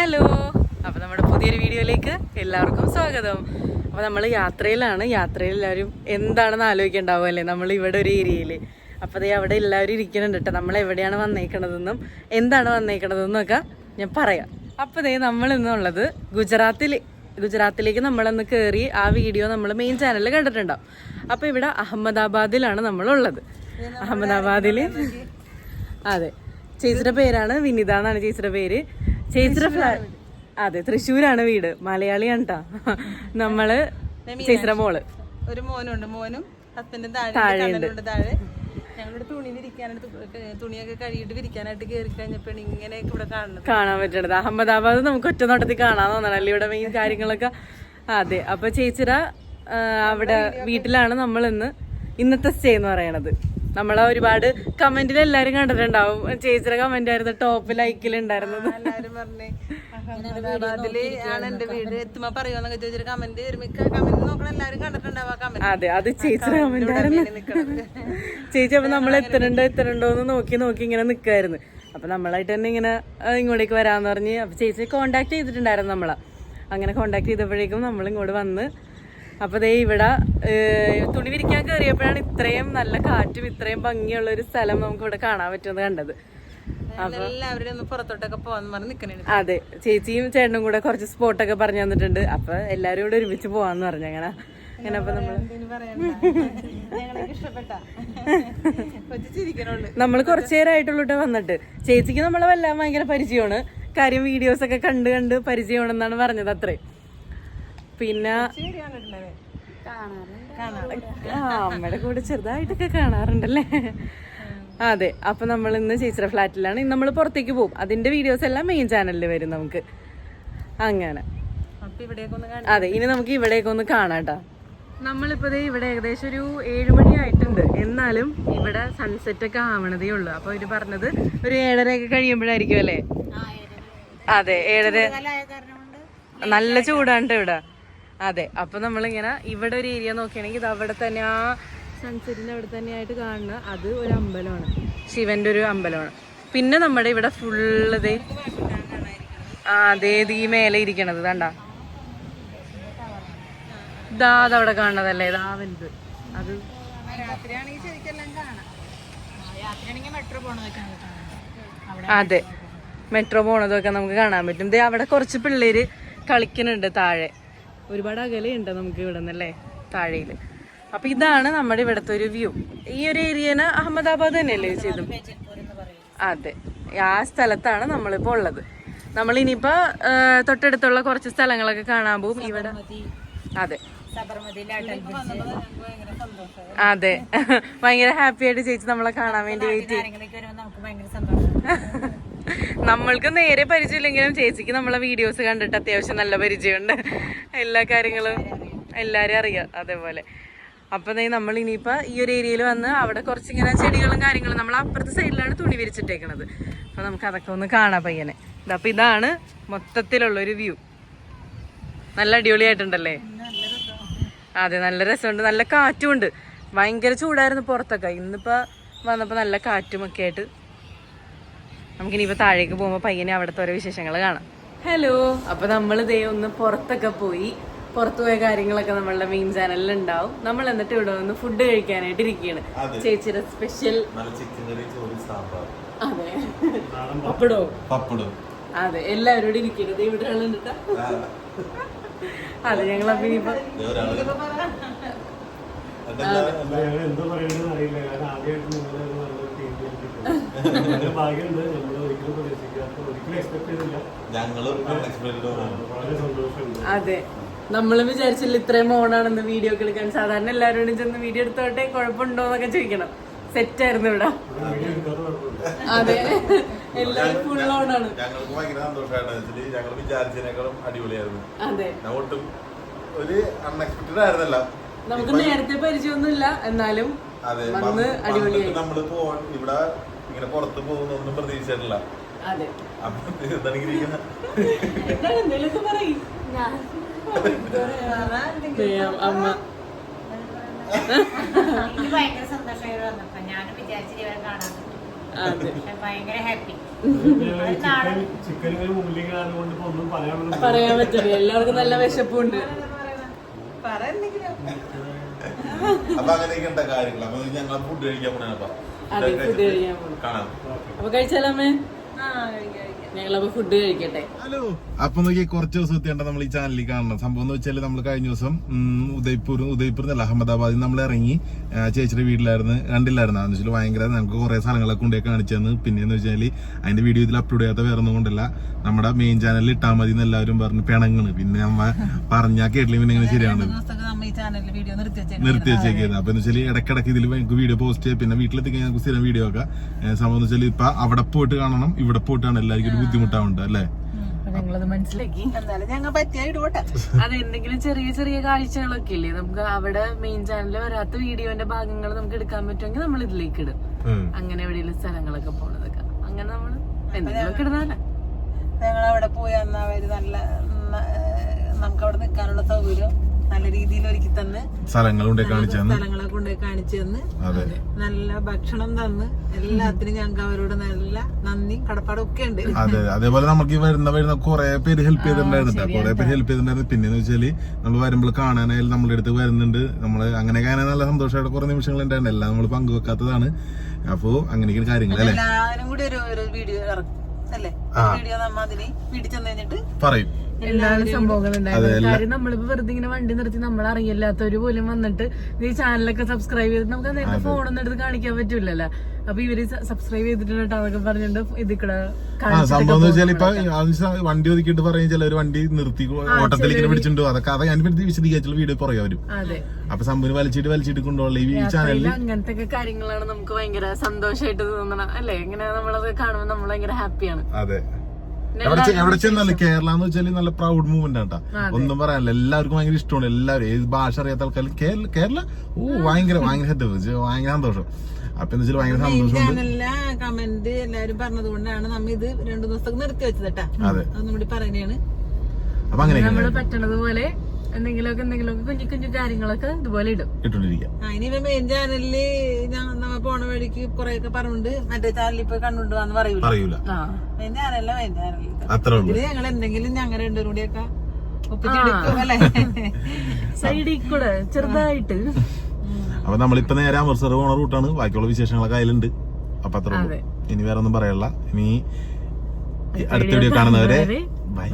Hello. അപ്പൊ നമ്മുടെ പുതിയൊരു വീഡിയോയിലേക്ക് എല്ലാവർക്കും സ്വാഗതം. അപ്പൊ നമ്മൾ യാത്രയിലാണ്. യാത്രയിൽ എല്ലാവരും എന്താണെന്ന് ആലോചിക്കണ്ടാവും അല്ലേ? നമ്മൾ ഇവിടെ ഒരു ഏരിയയിൽ അപ്പൊ അതേ അവിടെ എല്ലാവരും ഇരിക്കുന്നുണ്ട് കേട്ടോ നമ്മൾ എവിടെയാണ് വന്നേക്കണതെന്നും എന്താണ് വന്നേക്കണതെന്നും ഒക്കെ ഞാൻ പറയാം. അപ്പൊ ദേ നമ്മൾ ഇന്നുള്ളത് ഗുജറാത്തിൽ ഗുജറാത്തിലേക്ക് നമ്മളൊന്ന് കയറി ആ വീഡിയോ നമ്മൾ മെയിൻ ചാനലിൽ കണ്ടിട്ടുണ്ടാവും. അപ്പൊ ഇവിടെ അഹമ്മദാബാദിലാണ് നമ്മളുള്ളത്. അഹമ്മദാബാദിൽ. അതെ. ചേച്ചിയുടെ പേരാണ് വിനിത എന്നാണ് ചേച്ചിയുടെ പേര്. ചേച്ചിയുടെ ഫ്ലാറ്റ് അതെ തൃശ്ശൂരാണ് വീട്. മലയാളിയാണ് കേട്ടോ നമ്മൾ ചേച്ചിയുടെ മോൾ. ഒരു മോനുണ്ട്. മോനും ഹസ്ബൻഡും താഴെ ഞങ്ങളുടെ തുണിയൊക്കെ കഴുകിയിട്ട് വിരിക്കാനായിട്ട് കയറി കഴിഞ്ഞപ്പോഴാണ് ഇങ്ങനെയൊക്കെ ഇവിടെ കാണുന്നത്. കാണാൻ പറ്റണത്. അഹമ്മദാബാദ് നമുക്ക് ഒറ്റ നോട്ടത്തിൽ കാണാൻ തോന്നണല്ലേ ഇവിടെ മെയിൻ കാര്യങ്ങളൊക്കെ. അതെ അപ്പൊ ചേച്ചിയുടെ അവിടെ വീട്ടിലാണ് നമ്മൾ ഇന്ന് ഇന്നത്തെ സ്റ്റേ എന്ന് പറയണത്. നമ്മളെ ഒരുപാട് കമന്റിൽ എല്ലാരും കണ്ടിട്ടുണ്ടാവും. ചേച്ചിയുടെ കമന്റ് ആയിരുന്നു ടോപ്പ് ആ കമന്റ് അതെ അത് ചേച്ചിയുടെ കമന്റ് ആയിരുന്നു. ചേച്ചി അപ്പൊ നമ്മൾ എത്തണുണ്ടോ എത്തണുണ്ടോ എന്ന് നോക്കി നോക്കി ഇങ്ങനെ നിക്കായിരുന്നു. അപ്പൊ നമ്മളായിട്ട് തന്നെ ഇങ്ങനെ ഇങ്ങോട്ടേക്ക് വരാന്ന് പറഞ്ഞ് അപ്പൊ ചേച്ചി കോണ്ടാക്ട് ചെയ്തിട്ടുണ്ടായിരുന്നു നമ്മളെ. അങ്ങനെ കോണ്ടാക്ട് ചെയ്തപ്പോഴേക്കും നമ്മൾ ഇങ്ങോട്ട് വന്ന് അപ്പൊ ദേ ഇവിടെ തുണി വിരിക്കാൻ കയറിയപ്പോഴാണ് ഇത്രയും നല്ല കാറ്റും ഇത്രയും ഭംഗിയുള്ള ഒരു സ്ഥലം നമുക്ക് ഇവിടെ കാണാൻ പറ്റുമെന്ന് കണ്ടത്. അതെ ചേച്ചിയും ചേട്ടനും കൂടെ കുറച്ച് സ്പോട്ടൊക്കെ പറഞ്ഞു തന്നിട്ടുണ്ട്. അപ്പൊ എല്ലാരും കൂടെ ഒരുമിച്ച് പോവാന്ന് പറഞ്ഞു അങ്ങനെ. അങ്ങനെ അപ്പൊ നമ്മൾ നമ്മൾ കുറച്ചു നേരമായിട്ടുള്ളൂ ട്ടോ വന്നിട്ട്. ചേച്ചിക്ക് നമ്മളെ വല്ലാൻ ഭയങ്കര പരിചയമാണ്. കാര്യം വീഡിയോസ് ഒക്കെ കണ്ട് കണ്ട് പരിചയമാണെന്നാണ് പറഞ്ഞത് അത്രേ പിന്നെ അമ്മയുടെ കൂടെ ചെറുതായിട്ടൊക്കെ കാണാറുണ്ടല്ലേ? അതെ അപ്പൊ നമ്മൾ ഇന്ന് ചേച്ചിയുടെ ഫ്ലാറ്റിലാണ്. ഇന്ന് നമ്മൾ പുറത്തേക്ക് പോകും അതിന്റെ വീഡിയോസ് എല്ലാം മെയിൻ ചാനലിൽ വരും നമുക്ക്. അങ്ങനെ. അതെ ഇനി നമുക്ക് ഇവിടേക്ക് ഒന്ന് കാണാട്ടോ. നമ്മളിപ്പോ ദേ ഇവിടെ ഏകദേശം ഒരു ഏഴു മണി ആയിട്ടുണ്ട്. എന്നാലും ഇവിടെ സൺസെറ്റ് ഒക്കെ ആവണതേ ഉള്ളൂ. അപ്പൊ ഇവർ പറഞ്ഞത് ഒരു ഏഴരയൊക്കെ കഴിയുമ്പോഴായിരിക്കും അല്ലേ? അതെ ഏഴര. നല്ല ചൂടാണ്ട് ഇവിടെ. അതെ അപ്പൊ നമ്മളിങ്ങനെ ഇവിടെ ഒരു ഏരിയ നോക്കുകയാണെങ്കിൽ ഇത് അവിടെ തന്നെ ആ സൺസെറ്റിന്റെ അവിടെ തന്നെയായിട്ട് കാണുന്ന അത് ഒരു അമ്പലമാണ്. ശിവന്റെ ഒരു അമ്പലമാണ്. പിന്നെ നമ്മുടെ ഇവിടെ ഫുള്ള് ദേ ആ അതേ ഈ മേലെ ഇരിക്കണത് കണ്ട? ഇതാ അതവിടെ കാണുന്നതല്ലേ? ഇതാ അത് അതെ മെട്രോ പോണതൊക്കെ നമുക്ക് കാണാൻ പറ്റും. ദേ അവിടെ കുറച്ച് പിള്ളേര് കളിക്കുന്നുണ്ട് താഴെ. ഒരുപാട് അകലെയുണ്ട് നമുക്ക് ഇവിടെ നിന്നല്ലേ താഴെയിൽ അപ്പൊ ഇതാണ് നമ്മുടെ ഇവിടുത്തെ ഒരു വ്യൂ. ഈ ഒരു ഏരിയന് അഹമ്മദാബാദ് തന്നെയല്ലേ ചെയ്തു അതെ. ആ സ്ഥലത്താണ് നമ്മളിപ്പോ ഉള്ളത്. നമ്മൾ ഇനിയിപ്പോ തൊട്ടടുത്തുള്ള കുറച്ച് സ്ഥലങ്ങളൊക്കെ കാണാൻ പോകും. ഇവിടെ അതെ. അതെ. ഭയങ്കര ഹാപ്പി ആയിട്ട് ചേച്ചി നമ്മളെ കാണാൻ വേണ്ടി വെയിറ്റ് നമ്മൾക്ക് നേരെ പരിചയമില്ലെങ്കിലും ചേച്ചിക്ക് നമ്മളെ വീഡിയോസ് കണ്ടിട്ട് അത്യാവശ്യം നല്ല പരിചയമുണ്ട്. എല്ലാ കാര്യങ്ങളും എല്ലാരും അറിയാം അതേപോലെ. അപ്പൊ നീ നമ്മൾ ഇനിയിപ്പോൾ ഈ ഒരു ഏരിയയിൽ വന്ന് അവിടെ കുറച്ചിങ്ങനെ ചെടികളും കാര്യങ്ങളും നമ്മൾ അപ്പുറത്തെ സൈഡിലാണ് തുണി വിരിച്ചിട്ടേക്കണത്. അപ്പൊ നമുക്ക് അതൊക്കെ ഒന്ന് കാണാം പയ്യനെ. അപ്പം ഇതാണ് മൊത്തത്തിലുള്ള ഒരു വ്യൂ നല്ല അടിപൊളിയായിട്ടുണ്ടല്ലേ? അതെ നല്ല രസമുണ്ട്. നല്ല കാറ്റും ഉണ്ട് ഭയങ്കര ചൂടായിരുന്നു പുറത്തൊക്കെ. ഇന്നിപ്പോ വന്നപ്പോൾ നല്ല കാറ്റുമൊക്കെ ആയിട്ട് നമുക്കിനിയിപ്പോ താഴേക്ക് പോകുമ്പോ പയ്യനെ അവിടുത്തെ ഓരോ വിശേഷങ്ങൾ കാണാം. ഹലോ അപ്പൊ നമ്മൾ ദേ ഒന്ന് പുറത്തൊക്കെ പോയി. പുറത്തു പോയ കാര്യങ്ങളൊക്കെ നമ്മളുടെ മെയിൻ ചാനലിൽ ഉണ്ടാവും. നമ്മൾ എന്നിട്ട് ഇവിടെ വന്ന് ഫുഡ് കഴിക്കാനായിട്ട് ഇരിക്കുകയാണ് ചേച്ചിയുടെ സ്പെഷ്യൽ അതെ. പപ്പടോ. പപ്പടും? അതെ. എല്ലാവരും കൂടി ഇരിക്കുന്നത് ഇവിടെ ആളുണ്ട് അതെ ഞങ്ങൾ അപ്പൊ ഇനിയിപ്പോ അതെ. നമ്മൾ വിചാരിച്ചില്ല ഇത്രയും ഓണാണെന്ന് വീഡിയോ എടുക്കാൻ. സാധാരണ എല്ലാവരോടും ചെന്ന് വീഡിയോ എടുത്തോട്ടെ കുഴപ്പമുണ്ടോ എന്നൊക്കെ ചോദിക്കണം. സെറ്റ് ആയിരുന്നു ഇവിടെ. അതെ. എല്ലാവരും ഫുൾ ഓണാണ് ഞങ്ങൾക്ക് ഭയങ്കര ഞങ്ങൾ വിചാരിച്ചതിനേക്കാളും അടിപൊളിയായിരുന്നു. അതെ. ഒട്ടും ഒരു അൺഎക്സ്പെക്ടഡ് ആയിരുന്നല്ല. നമുക്ക് നേരത്തെ പരിചയമൊന്നുമില്ല. എന്നാലും അതെ. നമ്മൾ ഇവിടെ ഇങ്ങനെ പുറത്ത് പോകുന്നൊന്നും പ്രതീക്ഷിച്ചിട്ടില്ല. അമ്മ. എനിക്ക് ഭയങ്കര സന്തോഷമായി വന്നപ്പോ ഞാനും വിചാരിച്ചിട്ട് ഇവരെ കാണാൻ അതെ. പക്ഷെ ഭയങ്കര ഹാപ്പി പറയാൻ പറ്റില്ല. എല്ലാവർക്കും നല്ല വിശപ്പുണ്ട്. അപ്പൊ അങ്ങനെയൊക്കെ കാര്യങ്ങൾ അപ്പൊ ഞങ്ങൾ ഫുഡ് കഴിക്കാൻ പോണേ അതെ ഫുഡ് കഴിക്കാൻ പോകും കാണാം. അപ്പൊ കഴിച്ചാലമ്മേ ആ കഴിക്കാം കഴിക്കാം. ഞങ്ങളപ്പോ ഫുഡ് കഴിക്കട്ടെ. ഹലോ. അപ്പൊ നോക്കി കുറച്ച് ദിവസം എത്തിയേണ്ട നമ്മൾ ഈ ചാനലിൽ കാണണം. സംഭവം എന്ന് വെച്ചാൽ നമ്മൾ കഴിഞ്ഞ ദിവസം ഉദയ്പൂർ ഉദയ്പൂർ എന്നല്ല അഹമ്മദാബാദിൽ നമ്മൾ ഇറങ്ങി. ചേച്ചിയുടെ വീട്ടിലായിരുന്നു. കണ്ടില്ലായിരുന്നു? എന്ന് വെച്ചാൽ ഭയങ്കര നമുക്ക് കുറെ സ്ഥലങ്ങളൊക്കെ കൊണ്ടേ കാണിച്ചു തന്നു പിന്നെന്ന് വെച്ചാൽ അതിന്റെ വീഡിയോ ഇതിൽ അപ്ലോഡ് ചെയ്യാത്ത വേറെ ഒന്നും കൊണ്ടല്ല. നമ്മുടെ മെയിൻ ചാനലിൽ ഇട്ടാൽ മതി എന്ന് എല്ലാവരും പറഞ്ഞു പിണങ്ങണ്. പിന്നെ നമ്മ പറഞ്ഞാൽ കേട്ടില്ല പിന്നെ ഇങ്ങനെ ശരിയാണ്. നമ്മ ഈ ചാനലിൽ വീഡിയോ നിർത്തി വെച്ചേക്കാം നിർത്തി വെച്ചേക്കുന്നത് അപ്പൊ എന്ന് വെച്ചാൽ ഇടക്കിടക്ക് ഇതിൽ നമുക്ക് വീഡിയോ പോസ്റ്റ് ചെയ്യാം. പിന്നെ വീട്ടിലെത്തി കഴിഞ്ഞാൽ നമുക്ക് സ്ഥിരം വീഡിയോ ഒക്കെ സംഭവം എന്ന് വെച്ചാൽ ഇപ്പൊ അവിടെ പോയിട്ട് കാണണം. ഇവിടെ പോയിട്ടാണ് എല്ലാവർക്കും ബുദ്ധിമുട്ടാവുണ്ട് അല്ലേ? ഞങ്ങളത് മനസ്സിലാക്കി. എന്നാലും ഞങ്ങൾ പറ്റിയ ഇടുവട്ടെ അത് എന്തെങ്കിലും ചെറിയ ചെറിയ കാഴ്ചകളൊക്കെ ഇല്ലേ? നമുക്ക് അവിടെ മെയിൻ ചാനലിൽ വരാത്ത വീഡിയോന്റെ ഭാഗങ്ങൾ നമുക്ക് എടുക്കാൻ പറ്റുമെങ്കിൽ നമ്മൾ ഇതിലേക്ക് ഇടും. അങ്ങനെ എവിടെയെങ്കിലും സ്ഥലങ്ങളൊക്കെ പോണതൊക്കെ. അങ്ങനെ നമ്മൾ എന്തെങ്കിലുമൊക്കെ ഇടുന്നതല്ല. ഞങ്ങൾ അവിടെ പോയി അന്ന് അവർ നല്ല നമുക്ക് അവിടെ നിൽക്കാനുള്ള സൗകര്യം നല്ല രീതിയിൽ ഒരുക്കി തന്ന് തന്നു. സ്ഥലങ്ങളെ കൊണ്ടുപോയി കാണിച്ചു തന്ന്. നല്ല ഭക്ഷണം തന്ന്. എല്ലാത്തിനും ഞങ്ങൾക്ക് അവരോട് നല്ല നന്ദി. കടപ്പാടും ഒക്കെ ഉണ്ട്. അതെ. അതേപോലെ നമുക്ക് വരുന്ന വരുന്ന കുറെ പേര് ഹെൽപ്പ് ചെയ്തിട്ടുണ്ടായിരുന്നു ട്ടോ. കുറെ പേര് ഹെൽപ്പ് ചെയ്തിട്ടുണ്ടായിരുന്നു. പിന്നെ വെച്ചാൽ നമ്മൾ വരുമ്പോൾ കാണാനായാലും നമ്മുടെ അടുത്ത് വരുന്നുണ്ട്. നമ്മൾ അങ്ങനെ കാണാൻ നല്ല സന്തോഷമായിട്ട് കുറെ നിമിഷങ്ങൾ ഉണ്ടായിരുന്നു എല്ലാം നമ്മൾ പങ്കുവെക്കാത്തതാണ്. അപ്പോ അങ്ങനെയൊക്കെ കാര്യങ്ങൾ അല്ലേ? എല്ലാവരും കൂടി ഒരു ഒരു വീഡിയോ ഇറക്കും അല്ലേ? വീഡിയോ നമ്മ അതിനെ വീട്ടിൽ ചെന്ന് കഴിഞ്ഞിട്ട് പറയും. എന്താണ് സംഭവങ്ങൾ ഉണ്ടായത് കാര്യം നമ്മളിപ്പോ വെറുതെ ഇങ്ങനെ വണ്ടി നിർത്തി നമ്മൾ അറിയില്ലാത്തവര് പോലും വന്നിട്ട് ഈ ചാനലൊക്കെ സബ്സ്ക്രൈബ് ചെയ്തിട്ട് നമുക്ക് നേരത്തെ ഫോണൊന്നും എടുത്ത് കാണിക്കാൻ പറ്റൂലല്ലോ? അപ്പൊ ഇവർ സബ്സ്ക്രൈബ് ചെയ്തിട്ടുണ്ട് അതൊക്കെ പറഞ്ഞിട്ട് ഇത് സംഭവം എന്ന് വെച്ചാൽ ഇപ്പൊ വണ്ടി ഒതുക്കിയിട്ട് പറയും ചിലർ വണ്ടി നിർത്തി ഓട്ടത്തിലേക്ക് പിടിച്ചിട്ടുണ്ടോ. അതൊക്കെ അതെ ഞാൻ വിശദീകരിച്ചുള്ള വീഡിയോ പറയാം അവരും അപ്പൊ സംഭവം വലിച്ചിട്ട് വലിച്ചിട്ട് കൊണ്ടുപോകുള്ള ഈ ചാനലിൽ അങ്ങനത്തെ കാര്യങ്ങളാണ് നമുക്ക് ഭയങ്കര സന്തോഷമായിട്ട് തോന്നണം അല്ലെ? ഇങ്ങനെ നമ്മളത് കാണുമ്പോൾ നമ്മൾ ഭയങ്കര ഹാപ്പിയാണ് അതെ. എവിടെ എവിടെ ചെന്നാലും കേരള എന്ന് വെച്ചാൽ നല്ല പ്രൗഡ് മൂവ്മെന്റ് ആട്ടാ ഒന്നും പറയാനില്ല. എല്ലാവർക്കും ഭയങ്കര ഇഷ്ടമാണ്. എല്ലാവരും ഏത് ഭാഷ അറിയാത്ത ആൾക്കാരും കേരള കേരള? ഓ ഭയങ്കര ഭയങ്കര ഭയങ്കര സന്തോഷം. അപ്പൊ വെച്ചാൽ ഭയങ്കര സന്തോഷമുണ്ട്. ചാനലിലെ കമന്റ് എല്ലാരും പറഞ്ഞതുകൊണ്ടാണ് നമ്മ ഇത് രണ്ടു ദിവസത്തേക്ക് നിർത്തി വെച്ചത് കേട്ടാ. അതെ. നമ്മുടെ അപ്പൊ അങ്ങനെ നമ്മൾ പറ്റണത് പോലെ എന്തെങ്കിലുമൊക്കെ എന്തെങ്കിലുമൊക്കെ കുഞ്ഞു കുഞ്ഞു കാര്യങ്ങളൊക്കെ ഇതുപോലെ ഇടും. ഇട്ടോണ്ടിരിക്കാം ഇനി മെയിൻ ചാനലിൽ ഞാൻ നമ്മ പോണ വഴിക്ക് കൊറേ ഒക്കെ പറഞ്ഞുണ്ട് മറ്റേ ചാനലിൽ പോയി കണ്ടുകൊണ്ട് വന്ന് പറയൂല. മെയിൻ ചാനലല്ല മെയിൻ ചാനലിൽ അത്രേ ഉള്ളൂ. ഇതിൽ ഞങ്ങൾ എന്തെങ്കിലും ഞങ്ങൾ രണ്ടുപേരും കൂടിയൊക്കെ സൈഡിൽ കൂടെ ചെറുതായിട്ട്. അപ്പൊ നമ്മളിപ്പോ നേരെ അമൃത്സർ പോണ റൂട്ടാണ് ബാക്കിയുള്ള വിശേഷങ്ങളൊക്കെ അതിലുണ്ട്. അപ്പൊ അത്ര ഉള്ളൂ. ഇനി വേറെ ഒന്നും പറയല്ല ഇനി അടുത്ത വീഡിയോ കാണുന്നവരെ ബൈ